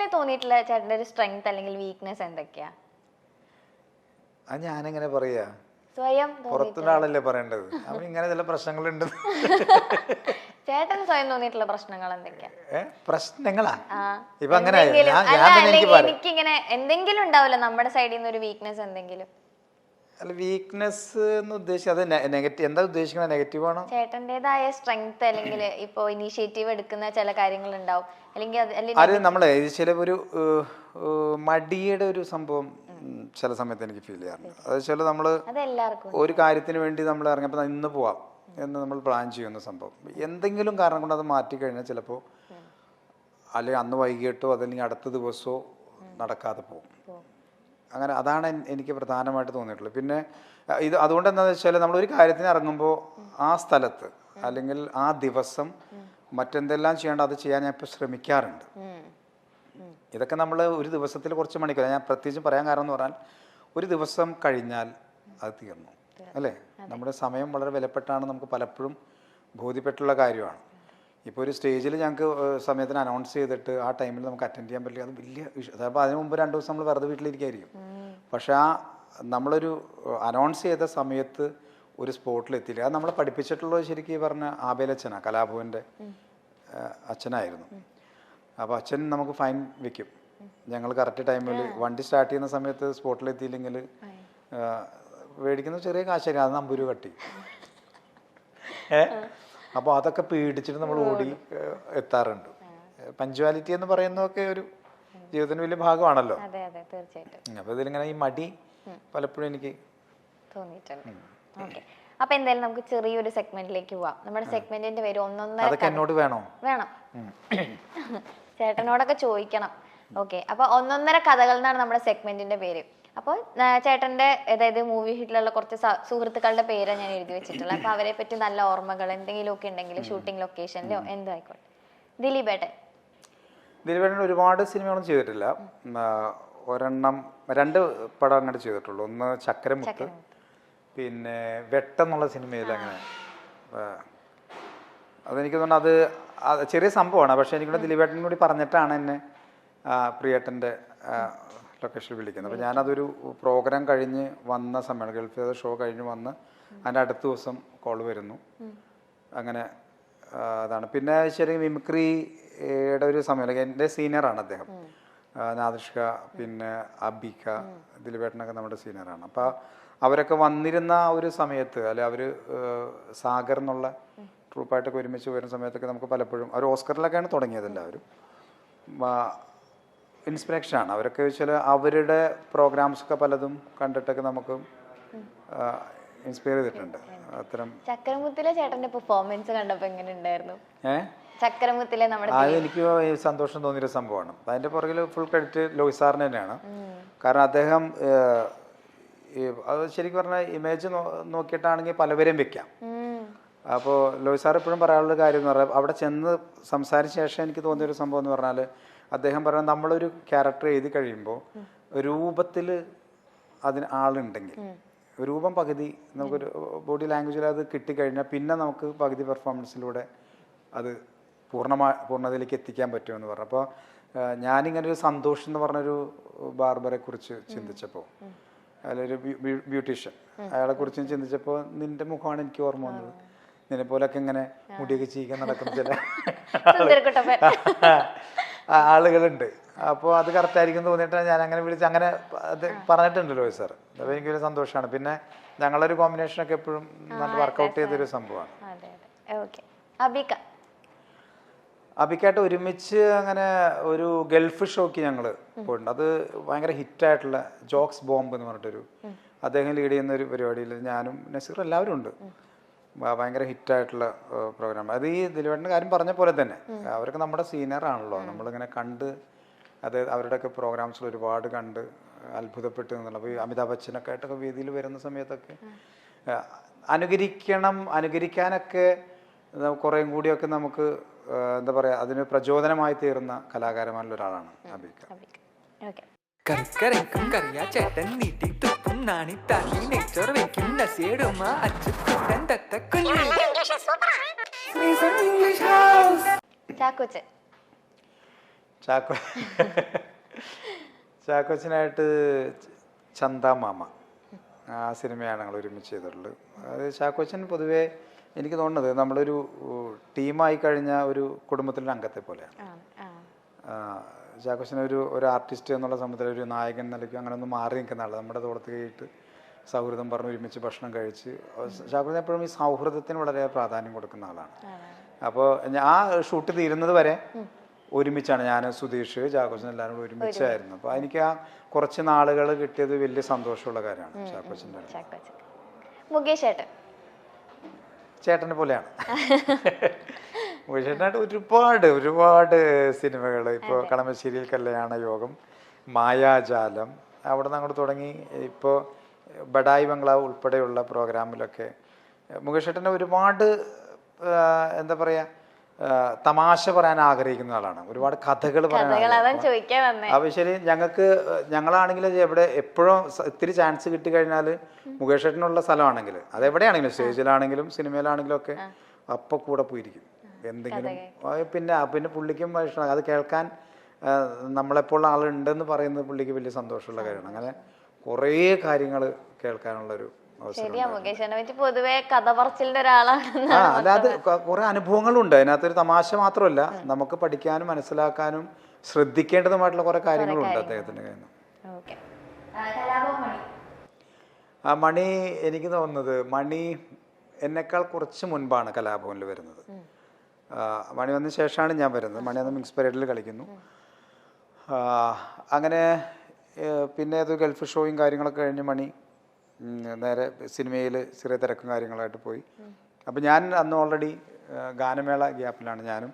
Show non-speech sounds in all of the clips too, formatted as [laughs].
Personally തോന്നിയിട്ടുള്ള ചേട്ടന്റെ ഒരു സ്ട്രെങ്ത് അല്ലെങ്കിൽ വീക്ക്നെസ് എന്തൊക്കെയാ? അത് ഞാനെങ്ങനെ പറയാ? സ്വയം പുറത്തുള്ള ആളല്ലേ പറയേണ്ടത്. അവൻ ഇങ്ങനെ ചില പ്രശ്നങ്ങളുണ്ട്. [laughs] ചേട്ടൻ സ്വയം തോന്നിയിട്ടുള്ള പ്രശ്നങ്ങൾ എന്തൊക്കെയാ? പ്രശ്നങ്ങളാ? ഇപ്പൊ അങ്ങനെ എനിക്കിങ്ങനെ എന്തെങ്കിലും ഉണ്ടാവില്ല നമ്മുടെ സൈഡിൽ നിന്ന് ഒരു വീക്ക്നെസ് എന്തെങ്കിലും. അല്ല വീക്ക്നെസ് എന്ന് ഉദ്ദേശിച്ചത് നെഗറ്റീവ് എന്താ ഉദ്ദേശിക്കുന്നത് നെഗറ്റീവ് ആണോ? ചേട്ടന്റേതായ സ്ട്രെങ്ത് അല്ലെങ്കിൽ [clears throat] ഇപ്പോ ഇനീഷ്യേറ്റീവ് എടുക്കുന്ന ചില കാര്യങ്ങൾ ഉണ്ടാവും അല്ലെങ്കിൽ അത് നമ്മൾ അത് നമ്മളെ ഇത് ചില ഒരു മടിയുടെ ഒരു സംഭവം ചില സമയത്ത് എനിക്ക് ഫീൽ ചെയ്യാറുണ്ട്. അത് ചില നമ്മൾ ഒരു കാര്യത്തിന് വേണ്ടി നമ്മൾ ഇറങ്ങിയപ്പോൾ ഇന്ന് പോവാം എന്ന് നമ്മൾ പ്ലാൻ ചെയ്യുന്ന സംഭവം. എന്തെങ്കിലും കാരണം കൊണ്ട് അത് മാറ്റി കഴിഞ്ഞാൽ ചിലപ്പോൾ അല്ലെങ്കിൽ അന്ന് വൈകിട്ടോ അതല്ലെങ്കിൽ അടുത്ത ദിവസമോ നടക്കാതെ പോകും. അങ്ങനെ അതാണ് എനിക്ക് പ്രധാനമായിട്ട് തോന്നിയിട്ടുള്ളത്. പിന്നെ ഇത് അതുകൊണ്ട് എന്താണെന്ന് വെച്ചാൽ നമ്മൾ ഒരു കാര്യത്തിന് ഇറങ്ങുമ്പോൾ ആ സ്ഥലത്ത് അല്ലെങ്കിൽ ആ ദിവസം മറ്റെന്തെല്ലാം ചെയ്യേണ്ട അത് ചെയ്യാൻ ഞാൻ ഇപ്പോൾ ശ്രമിക്കാറുണ്ട്. ഇതൊക്കെ നമ്മൾ ഒരു ദിവസത്തിൽ കുറച്ച് മണിക്കൂർ ഞാൻ പ്രത്യേകിച്ച് പറയാൻ കാരണം എന്ന് പറഞ്ഞാൽ ഒരു ദിവസം കഴിഞ്ഞാൽ അത് തീർന്നു. അല്ലേ? നമ്മുടെ സമയം വളരെ വിലപ്പെട്ടാണ് നമുക്ക് പലപ്പോഴും ബോധ്യപ്പെട്ടുള്ള കാര്യമാണ്. ഇപ്പോൾ ഒരു സ്റ്റേജിൽ ഞങ്ങൾക്ക് ഏഹ്, സമയത്തിന് അനൗൺസ് ചെയ്തിട്ട് ആ ടൈമിൽ നമുക്ക് അറ്റൻഡ് ചെയ്യാൻ പറ്റില്ല. അത് വലിയ വിഷയം ചിലപ്പോൾ അതിന് മുമ്പ് രണ്ട് ദിവസം നമ്മൾ വെറുതെ വീട്ടിലിരിക്കായിരിക്കും. പക്ഷേ ആ നമ്മളൊരു അനൗൺസ് ചെയ്ത സമയത്ത് ഒരു സ്പോട്ടിൽ എത്തിയില്ല. അത് നമ്മളെ പഠിപ്പിച്ചിട്ടുള്ളത് ശരിക്കും ഈ പറഞ്ഞ ആബേലച്ഛനാണ് കലാഭവന്റെ ഏഹ്, അച്ഛനായിരുന്നു. അപ്പോൾ അച്ഛൻ നമുക്ക് ഫൈൻ വെക്കും. ഞങ്ങൾ കറക്റ്റ് ടൈമിൽ വണ്ടി സ്റ്റാർട്ട് ചെയ്യുന്ന സമയത്ത് സ്പോട്ടിലെത്തിയില്ലെങ്കിൽ മേടിക്കുന്ന ചെറിയ കാശ് അത് നമ്പൂര് കട്ടി. ഏ? അപ്പോൾ അതൊക്കെ പേടിച്ചിട്ട് നമ്മൾ ഓടി എത്താറുണ്ട്. പഞ്ച്വാലിറ്റി എന്ന് പറയുന്നതൊക്കെ ഒരു ജീവിതത്തിന് വലിയ ഭാഗമാണല്ലോ. അപ്പോൾ ഇതിലിങ്ങനെ ഈ മടി പലപ്പോഴും എനിക്ക് തോന്നിയിട്ടുണ്ട്. ഓക്കെ. അപ്പൊ എന്തായാലും നമുക്ക് ചെറിയൊരു സെഗ്മെന്റിലേക്ക് പോവാം. നമ്മുടെ സെഗ്മെന്റിന്റെ പേര് ഒന്നൊന്നര അതൊക്കെ എന്നോട് വേണോ? വേണം. ചേട്ടനോടൊക്കെ ചോദിക്കണം. ഓക്കെ. അപ്പൊ ഒന്നൊന്നര കഥകൾ എന്നാണ് നമ്മുടെ സെഗ്മെന്റിന്റെ പേര്. അപ്പോൾ ചേട്ടന്റെ അതായത് മൂവി ഷീറ്റിലുള്ള കുറച്ച് സുഹൃത്തുക്കളുടെ പേരാണ് ഞാൻ എഴുതി വെച്ചിട്ടുള്ളത്. അപ്പൊ അവരെ പറ്റി നല്ല ഓർമ്മകൾ എന്തെങ്കിലും ഒക്കെ ഉണ്ടെങ്കിൽ ഷൂട്ടിംഗ് ലൊക്കേഷനിലോ എന്തോ ആയിക്കോട്ടെ. ദിലീപ് ഏട്ടൻ ദിലീപേട്ടൻ ഒരുപാട് സിനിമകളും ചെയ്തിട്ടില്ല. ഒരെണ്ണം രണ്ട് പടം അങ്ങോട്ട് ചെയ്തിട്ടുള്ളൂ. ഒന്ന് ചക്കരമുത്ത്. പിന്നെ വെട്ടെന്നുള്ള സിനിമയിൽ അങ്ങനെ? അതെനിക്ക് തോന്നുന്നു അത് ചെറിയ സംഭവമാണ്. പക്ഷേ എനിക്കൂടെ ദിലീപേട്ടനും കൂടി പറഞ്ഞിട്ടാണ് എന്നെ പ്രിയേട്ടന്റെ ലൊക്കേഷനിൽ വിളിക്കുന്നത്. അപ്പോൾ ഞാനതൊരു പ്രോഗ്രാം കഴിഞ്ഞ് വന്ന സമയമാണ് ഗൾഫ് ഷോ കഴിഞ്ഞ് വന്ന് അതിന്റെ അടുത്ത ദിവസം കോൾ വരുന്നു. അങ്ങനെ അതാണ്. പിന്നെ ശരി മിമിക്രിയുടെ ഒരു സമയം എന്റെ സീനിയറാണ് അദ്ദേഹം. നാദിഷ്ക പിന്നെ അബിക ദിലീപേട്ടനൊക്കെ നമ്മുടെ സീനിയറാണ് അപ്പോൾ അവരൊക്കെ വന്നിരുന്ന ആ ഒരു സമയത്ത് അല്ലെ അവർ സാഗർ എന്നുള്ള ട്രൂപ്പായിട്ടൊക്കെ ഒരുമിച്ച് വരുന്ന സമയത്തൊക്കെ നമുക്ക് പലപ്പോഴും അവർ ഓസ്കറിലൊക്കെയാണ് തുടങ്ങിയത് എല്ലാവരും. ഇൻസ്പിറേഷനാണ്. അവരൊക്കെ വെച്ചാൽ അവരുടെ പ്രോഗ്രാംസ് ഒക്കെ പലതും കണ്ടിട്ടൊക്കെ നമുക്ക് ഇൻസ്പയർ ചെയ്തിട്ടുണ്ട്. അത്തരം ചക്രമുത്തിലെ ചേട്ടന്റെ പെർഫോമൻസ് കണ്ടപ്പോൾ എങ്ങനെ ഉണ്ടായിരുന്നു? ചക്രമുത്തിലെ നമ്മുടെ അത് എനിക്ക് സന്തോഷം തോന്നിയ ഒരു സംഭവമാണ്. അതിന്റെ പുറകിൽ ഫുൾ ക്രെഡിറ്റ് ലോയി സാറിന് തന്നെയാണ്. കാരണം അദ്ദേഹം അത് ശരിക്കും പറഞ്ഞാൽ ഇമേജ് നോക്കിയിട്ടാണെങ്കിൽ പലവരെയും വെക്കാം. അപ്പോൾ ലോയി സാർ എപ്പോഴും പറയാനുള്ള കാര്യം എന്ന് പറഞ്ഞാൽ അവിടെ ചെന്ന് സംസാരിച്ച ശേഷം എനിക്ക് തോന്നിയൊരു സംഭവം എന്ന് പറഞ്ഞാൽ അദ്ദേഹം പറയുന്നത് നമ്മളൊരു ക്യാരക്ടർ എഴുതി കഴിയുമ്പോൾ രൂപത്തിൽ അതിന് ആളുണ്ടെങ്കിൽ. രൂപം പകുതി നമുക്കൊരു ബോഡി ലാംഗ്വേജിൽ അത് കിട്ടിക്കഴിഞ്ഞാൽ പിന്നെ നമുക്ക് പകുതി പെർഫോമൻസിലൂടെ അത് പൂർണമാ പൂർണതയിലേക്ക് എത്തിക്കാൻ പറ്റുമെന്ന് പറഞ്ഞു. അപ്പോൾ ഞാനിങ്ങനെ ഒരു സന്തോഷം എന്ന് പറഞ്ഞൊരു ബാർബറെ കുറിച്ച് ചിന്തിച്ചപ്പോൾ അതിലൊരു ബ്യൂട്ടീഷ്യൻ. അയാളെ കുറിച്ച് ചിന്തിച്ചപ്പോൾ നിന്റെ മുഖമാണ് എനിക്ക് ഓർമ്മ വന്നത്. നിന്നെ പോലൊക്കെ ഇങ്ങനെ മുടിയൊക്കെ ചീക്കാൻ നടക്കുന്ന ചില ആളുകളുണ്ട്. അപ്പോൾ അത് കറക്റ്റായിരിക്കും തോന്നിയിട്ടാണ് ഞാൻ അങ്ങനെ വിളിച്ച് അങ്ങനെ അത് പറഞ്ഞിട്ടുണ്ടല്ലോ സാർ അപ്പോൾ വലിയ സന്തോഷമാണ്. പിന്നെ ഞങ്ങളൊരു കോമ്പിനേഷനൊക്കെ എപ്പോഴും നല്ല വർക്കൗട്ട് ചെയ്തൊരു സംഭവമാണ്. അബിക്കായിട്ട് ഒരുമിച്ച് അങ്ങനെ ഒരു ഗൾഫ് ഷോക്ക് ഞങ്ങൾ പോയിട്ടുണ്ട്. അത് ഭയങ്കര ഹിറ്റായിട്ടുള്ള ജോക്സ് ബോംബ് എന്ന് പറഞ്ഞിട്ടൊരു അദ്ദേഹം ലീഡ് ചെയ്യുന്ന ഒരു പരിപാടിയിൽ ഞാനും നസീർ എല്ലാവരും ഉണ്ട്. ഭയങ്കര ഹിറ്റായിട്ടുള്ള പ്രോഗ്രാം അത് ഈ ദിലീപേട്ടന്റെ കാര്യം പറഞ്ഞ പോലെ തന്നെ. അവർക്ക് നമ്മുടെ സീനിയർ ആണല്ലോ. നമ്മളിങ്ങനെ കണ്ട് അത് അവരുടെയൊക്കെ പ്രോഗ്രാംസിൽ ഒരുപാട് കണ്ട് അത്ഭുതപ്പെട്ട് നിന്നുള്ള അപ്പോൾ ഈ അമിതാഭ് ബച്ചനൊക്കെ ആയിട്ടൊക്കെ വേദിയിൽ വരുന്ന സമയത്തൊക്കെ അനുകരിക്കണം അനുകരിക്കാനൊക്കെ കുറേയും കൂടിയൊക്കെ നമുക്ക് എന്താ പറയുക അതിന് പ്രചോദനമായി തീർന്ന കലാകാരന്മാരിൽ ഒരാളാണ് അബിക ഓക്കെ കറിക്കറിക്കും കറിയാ ചേട്ടൻ നീട്ടി തുപ്പും നാണി താങ്ങി നെച്ചോർ വെക്കും നസിയടുമ അച്ചുക്കുട്ടൻ തത്തക്കുഞ്ഞ് ഇംഗ്ലീഷ് ഹൗസ് ചാക്കോച്ചൻ. ചാക്കോ ചാക്കോച്ചനായിട്ട് ചന്ത മാമ. ആ സിനിമയാണ് ഞങ്ങൾ ഒരുമിച്ച് ചെയ്തിട്ടുള്ളത്. അത് ചാക്കോച്ചൻ പൊതുവേ എനിക്ക് തോന്നുന്നത് നമ്മളൊരു ടീമായി കഴിഞ്ഞ ഒരു കുടുംബത്തിന്റെ അംഗത്തെ പോലെയാണ് ചാക്കോച്ചൻ ഒരു ഒരു ആർട്ടിസ്റ്റ് എന്നുള്ള സംബന്ധത്തിൽ ഒരു നായകൻ നിലയ്ക്കും അങ്ങനെ ഒന്ന് മാറി നിൽക്കുന്ന ആളാണ്. നമ്മുടെ തോളത്ത് കയറിയിട്ട് സൗഹൃദം പറഞ്ഞ് ഒരുമിച്ച് ഭക്ഷണം കഴിച്ച്. ചാക്കോച്ചൻ എപ്പോഴും ഈ സൗഹൃദത്തിന് വളരെ പ്രാധാന്യം കൊടുക്കുന്ന ആളാണ്. അപ്പോൾ ആ ഷൂട്ട് തീരുന്നത് വരെ ഒരുമിച്ചാണ് ഞാൻ സുധീഷ് ചാക്കോച്ചൻ എല്ലാവരും കൂടി ഒരുമിച്ചായിരുന്നു. അപ്പോൾ എനിക്ക് ആ കുറച്ച് നാളുകൾ കിട്ടിയത് വലിയ സന്തോഷമുള്ള കാര്യമാണ് ചാക്കോച്ചന്റെ മുകേഷ് ഏട്ടൻ ചേട്ടനെ പോലെയാണ്. [laughs] ചേട്ടനായിട്ട് ഒരുപാട് ഒരുപാട് സിനിമകൾ ഇപ്പോൾ കളമശ്ശേരിയിൽ കല്യാണ യോഗം മായാജാലം അവിടെ നിന്ന് അങ്ങോട്ട് തുടങ്ങി. ഇപ്പോൾ ബഡായി ബംഗ്ലാവ് ഉൾപ്പെടെയുള്ള പ്രോഗ്രാമിലൊക്കെ. മുകേഷ് ചേട്ടനെ ഒരുപാട് എന്താ പറയുക തമാശ പറയാൻ ആഗ്രഹിക്കുന്ന ആളാണ്. ഒരുപാട് കഥകൾ പറയാൻ അപ്പൊ ശരി ഞങ്ങൾക്ക് ഞങ്ങളാണെങ്കിൽ എവിടെ എപ്പോഴും ഇത്തിരി ചാൻസ് കിട്ടി കഴിഞ്ഞാൽ മുകേഷ് ഏട്ടനുള്ള സ്ഥലമാണെങ്കിൽ അതെവിടെയാണെങ്കിലും സ്റ്റേജിലാണെങ്കിലും സിനിമയിലാണെങ്കിലും ഒക്കെ അപ്പൊ കൂടെ പോയിരിക്കും. എന്തെങ്കിലും പിന്നെ പിന്നെ പുള്ളിക്കും ഇഷ്ടമാണ് അത് കേൾക്കാൻ നമ്മളെപ്പോഴുള്ള ആളുണ്ടെന്ന് പറയുന്നത് പുള്ളിക്ക് വലിയ സന്തോഷമുള്ള കാര്യമാണ്. അങ്ങനെ കുറേ കാര്യങ്ങൾ കേൾക്കാനുള്ളൊരു ശരിയാ മുകേഷ് പറ്റി പൊതുവെ കഥ പറച്ചിലിന്റെ ഒരാളാണെന്ന് ആ അല്ലാതെ കുറെ അനുഭവങ്ങളുണ്ട്. അതിനകത്തൊരു തമാശ മാത്രമല്ല നമുക്ക് പഠിക്കാനും മനസ്സിലാക്കാനും ശ്രദ്ധിക്കേണ്ടതുമായിട്ടുള്ള കുറെ കാര്യങ്ങളുണ്ട് അദ്ദേഹത്തിന്റെ കയ്യിൽ നിന്ന്. മണി. എനിക്ക് തോന്നുന്നത് മണി എന്നെക്കാൾ കുറച്ച് മുൻപാണ് കലാഭവനിൽ വരുന്നത്. മണി വന്ന ശേഷമാണ് ഞാൻ വരുന്നത്. മണി വന്ന മിക്സ് പരേഡിൽ കളിക്കുന്നു. അങ്ങനെ പിന്നെ അത് ഗൾഫ് ഷോയും കാര്യങ്ങളൊക്കെ കഴിഞ്ഞ് മണി നേരെ സിനിമയിൽ ചെറിയ തിരക്കും കാര്യങ്ങളായിട്ട് പോയി. അപ്പം ഞാൻ അന്ന് ഓൾറെഡി ഗാനമേള ഗ്യാപ്പിലാണ് ഞാനും.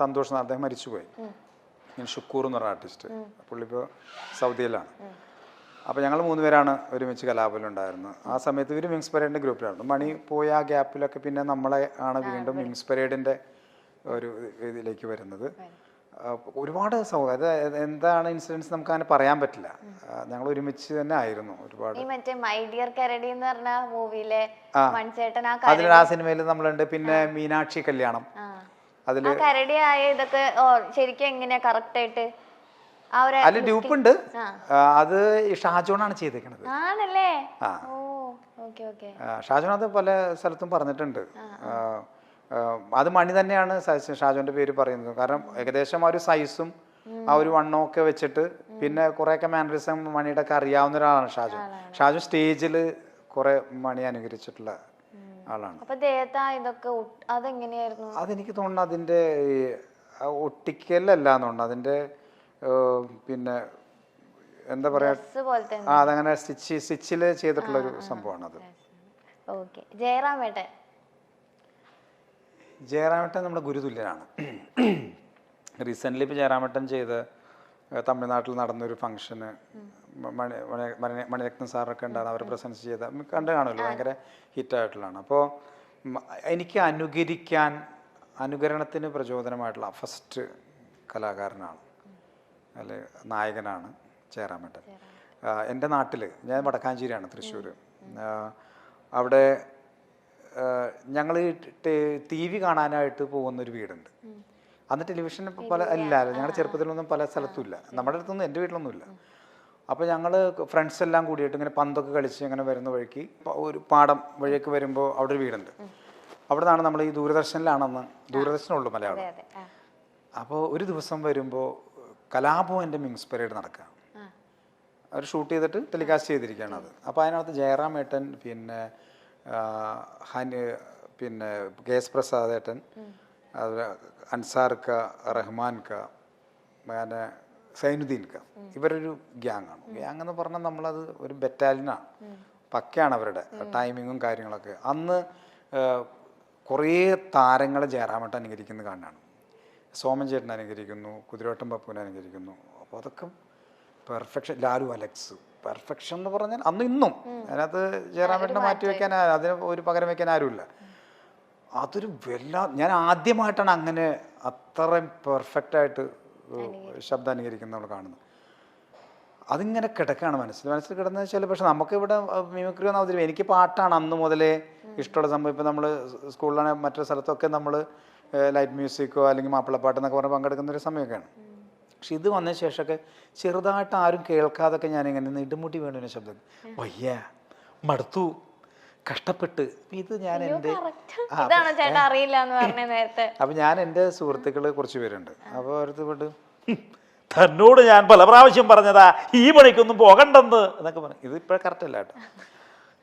സന്തോഷം അദ്ദേഹം മരിച്ചുപോയി. ഞാൻ ഷുക്കൂർ എന്ന് പറഞ്ഞ ആർട്ടിസ്റ്റ് പുള്ളി ഇപ്പോൾ സൗദിയിലാണ്. അപ്പോൾ ഞങ്ങൾ മൂന്ന് പേരാണ് ഒരുമിച്ച് കലാപലുണ്ടായിരുന്നത് ആ സമയത്ത് ഇവർ വിങ്സ് പരേഡിന്റെ ഗ്രൂപ്പിലായിരുന്നു മണി പോയ ആ ഗ്യാപ്പിലൊക്കെ പിന്നെ നമ്മളെ ആണ് വീണ്ടും വിങ്സ് പരേഡിന്റെ ഒരു ഇതിലേക്ക് വരുന്നത്. ഒരുപാട് സൗകര്യം അതായത് എന്താണ് ഇൻസിഡൻസ് നമുക്ക് അങ്ങനെ പറയാൻ പറ്റില്ല. ഞങ്ങൾ ഒരുമിച്ച് തന്നെ ആയിരുന്നു ഒരുപാട്. ഈ മൈ ഡിയർ കരടി എന്ന് പറഞ്ഞ മൂവിയിലെ ആ. മൺചേട്ടൻ അതിൽ ആ സിനിമയിൽ നമ്മളുണ്ട്. പിന്നെ മീനാക്ഷി കല്യാണം. അതിൽ ശരിക്കും എങ്ങനെയാ കറക്റ്റ് ആയിട്ട് അതിൽ ഡ്യൂപ്പ് ഉണ്ട് അത് ഷാജോണാണ് ചെയ്തേക്കണത്. ആണല്ലേ? ഷാജോൺ അത് പല സ്ഥലത്തും പറഞ്ഞിട്ടുണ്ട്. അത് മണി തന്നെയാണ് ഷാജോന്റെ പേര് പറയുന്നത്. കാരണം ഏകദേശം ആ ഒരു സൈസും ആ ഒരു വണ്ണവും ഒക്കെ വെച്ചിട്ട് പിന്നെ കുറെയൊക്കെ മാനറിസം മണിയുടെ ഒക്കെ അറിയാവുന്ന ഒരാളാണ് ഷാജോൺ. ഷാജോൺ സ്റ്റേജിൽ കുറെ മണി അനുകരിച്ചിട്ടുള്ള ആളാണ്. അതെനിക്ക് തോന്നുന്നു അതിന്റെ ഒട്ടിക്കലല്ല എന്നുണ്ട് അതിന്റെ ഏ, പിന്നെ എന്താ പറയാ? ആ അതങ്ങനെ സ്റ്റിച്ച് സ്റ്റിച്ചിൽ ചെയ്തിട്ടുള്ള ഒരു സംഭവമാണ് അത് ജയറാമേട്ടൻ. ജയറാമേട്ടൻ നമ്മുടെ ഗുരുതുല്യനാണ്. റീസെന്റ്ലി ഇപ്പോൾ ജയറാമേട്ടൻ ചെയ്ത് തമിഴ്നാട്ടിൽ നടന്നൊരു ഫംഗ്ഷന് മണി മണി- മണി- മണിരത്നം സാറൊക്കെ ഉണ്ടായിരുന്നു. അവർ പ്രസൻസ് ചെയ്ത കണ്ടു കാണുമല്ലോ. ഭയങ്കര ഹിറ്റായിട്ടുള്ളതാണ്. അപ്പോൾ എനിക്ക് അനുകരിക്കാൻ അനുകരണത്തിന് പ്രചോദനമായിട്ടുള്ള ഫസ്റ്റ് കലാകാരനാണ്. അല്ലെ നായകനാണ് ജയറാമേട്ടൻ എന്റെ നാട്ടിൽ ഞാൻ വടക്കാഞ്ചേരിയാണ് തൃശ്ശൂർ അവിടെ ഞങ്ങൾ ടി വി കാണാനായിട്ട് പോകുന്നൊരു വീടുണ്ട്. അന്ന് ടെലിവിഷൻ പല ഇല്ല ഞങ്ങളുടെ ചെറുപ്പത്തിലൊന്നും പല സ്ഥലത്തുമില്ല നമ്മുടെ അടുത്തൊന്നും എന്റെ വീട്ടിലൊന്നും ഇല്ല അപ്പോൾ ഞങ്ങൾ ഫ്രണ്ട്സ് എല്ലാം കൂടിയിട്ട് ഇങ്ങനെ പന്തൊക്കെ കളിച്ച് ഇങ്ങനെ വരുന്ന വഴിക്ക് ഒരു പാടം വഴിയൊക്കെ വരുമ്പോൾ അവിടെ ഒരു വീടുണ്ട്. അവിടെ നിന്നാണ് നമ്മൾ ഈ ദൂരദർശനിലാണെന്ന് ദൂരദർശനമുള്ളൂ മലയാളം. അപ്പോൾ ഒരു ദിവസം വരുമ്പോൾ കലാഭവന്റെ മിങ്സ് പരേഡ് നടക്കുക അവർ ഷൂട്ട് ചെയ്തിട്ട് ടെലികാസ്റ്റ് ചെയ്തിരിക്കുകയാണ് അത്. അപ്പോൾ അതിനകത്ത് ജയറാം ഏട്ടൻ പിന്നെ ഹനി പിന്നെ കെ എസ് പ്രസാദ് ഏട്ടൻ അൻസാർ ക റഹ്മാൻ ക പിന്നെ സൈനുദ്ദീൻ ക ഇവരൊരു ഗ്യാങ് ആണ്. ഗ്യാങ് എന്ന് പറഞ്ഞാൽ നമ്മളത് ഒരു ബറ്റാലിയനാണ് പക്കയാണ് അവരുടെ ടൈമിങ്ങും കാര്യങ്ങളൊക്കെ. അന്ന് കുറേ താരങ്ങളെ ജയറാമേട്ടൻ അനുകരിക്കുന്നത് കാണാണ് സോമൻ ചേട്ടൻ അനുകരിക്കുന്നു കുതിരോട്ടം പപ്പുവിനെ അനുകരിക്കുന്നു. അപ്പോൾ അതൊക്കെ പെർഫെക്ഷൻ ലാലു അലക്സ്. പെർഫെക്ഷൻ എന്ന് പറഞ്ഞാൽ അന്ന് ഇന്നും. അതിനകത്ത് ജയറാമേട്ടനെ മാറ്റി വെക്കാൻ അതിന് ഒരു പകരം വെക്കാൻ ആരുമില്ല. അതൊരു വല്ലാ ഞാൻ ആദ്യമായിട്ടാണ് അങ്ങനെ അത്രയും പെർഫെക്റ്റ് ആയിട്ട് ഏഹ് ശബ്ദം അനുകരിക്കുന്ന നമ്മൾ കാണുന്നത്. അതിങ്ങനെ കിടക്കാണ് മനസ്സിൽ. മനസ്സിൽ കിടന്ന വെച്ചാൽ പക്ഷെ നമുക്ക് ഇവിടെ മിമിക്രി ഒന്നും അവതരിപ്പിക്കും. എനിക്ക് പാട്ടാണ് അന്ന് മുതലേ ഇഷ്ടമുള്ള സംഭവം. ഇപ്പം നമ്മൾ സ്കൂളിലാണെങ്കിൽ മറ്റൊരു സ്ഥലത്തൊക്കെ നമ്മൾ ലൈറ്റ് മ്യൂസിക്കോ അല്ലെങ്കിൽ മാപ്പിളപ്പാട്ട് എന്നൊക്കെ പറഞ്ഞ് പങ്കെടുക്കുന്ന ഒരു സമയമൊക്കെയാണ്. പക്ഷെ ഇത് വന്ന ശേഷമൊക്കെ ചെറുതായിട്ട് ആരും കേൾക്കാതൊക്കെ ഞാനിങ്ങനെ നെടുമുടി വേണുവിനെ ശബ്ദം. വയ്യ മടുത്തു കഷ്ടപ്പെട്ട്. ഇത് ഞാൻ എന്റെ അപ്പൊ ഞാൻ എന്റെ സുഹൃത്തുക്കൾ കുറച്ച് പേരുണ്ട്. അപ്പോൾ അവരത് പോയിട്ട് തന്നോട് ഞാൻ പല പ്രാവശ്യം പറഞ്ഞതാ ഈ പണിക്കൊന്നും പോകണ്ടെന്ന് എന്നൊക്കെ പറഞ്ഞു ഇത് ഇപ്പോഴേ കറക്റ്റ് അല്ല കേട്ടോ.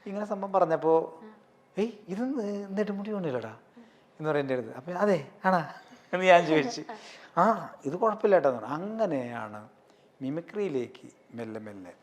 ഇങ്ങനെ സംഭവം പറഞ്ഞപ്പോൾ ഏയ് ഇത് നെടുമുടി വേണില്ലടാ. എന്ന് പറയും എന്റെ അടുത്ത് അപ്പം അതെ ആണാ? എന്ന് ഞാൻ ചോദിച്ചു. ആ ഇത് കുഴപ്പമില്ല കേട്ടോ എന്ന് അങ്ങനെയാണ് മിമിക്രിയിലേക്ക് മെല്ലെ മെല്ലെ